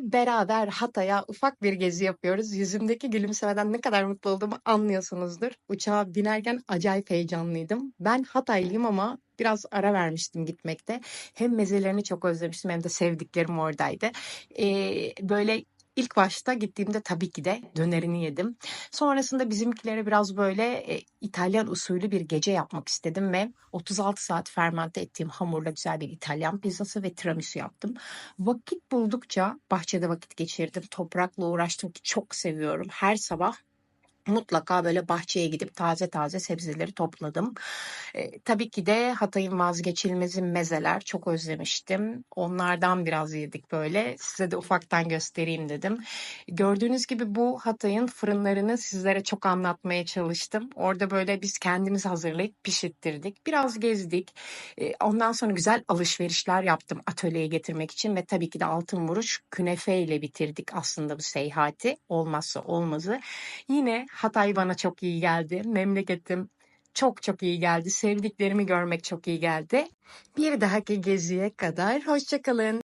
beraber Hatay'a ufak bir gezi yapıyoruz. Yüzümdeki gülümsemeden ne kadar mutlu olduğumu anlıyorsunuzdur. Uçağa binerken acayip heyecanlıydım. Ben Hataylıyım ama biraz ara vermiştim gitmekte. Hem mezelerini çok özlemiştim hem de sevdiklerim oradaydı. Ee, böyle ilk başta gittiğimde tabii ki de dönerini yedim. Sonrasında bizimkilere biraz böyle e, İtalyan usulü bir gece yapmak istedim ve 36 saat fermente ettiğim hamurla güzel bir İtalyan pizzası ve tiramisu yaptım. Vakit buldukça bahçede vakit geçirdim. Toprakla uğraştım ki çok seviyorum. Her sabah mutlaka böyle bahçeye gidip taze taze sebzeleri topladım. E, tabii ki de Hatay'ın vazgeçilmezi mezeler çok özlemiştim. Onlardan biraz yedik böyle. Size de ufaktan göstereyim dedim. Gördüğünüz gibi bu Hatay'ın fırınlarını sizlere çok anlatmaya çalıştım. Orada böyle biz kendimiz hazırlayıp pişirttirdik. Biraz gezdik. E, ondan sonra güzel alışverişler yaptım atölyeye getirmek için ve tabii ki de altın vuruş künefe ile bitirdik aslında bu seyahati. Olmazsa olmazı. Yine Hatay bana çok iyi geldi. Memleketim çok çok iyi geldi. Sevdiklerimi görmek çok iyi geldi. Bir dahaki geziye kadar hoşçakalın.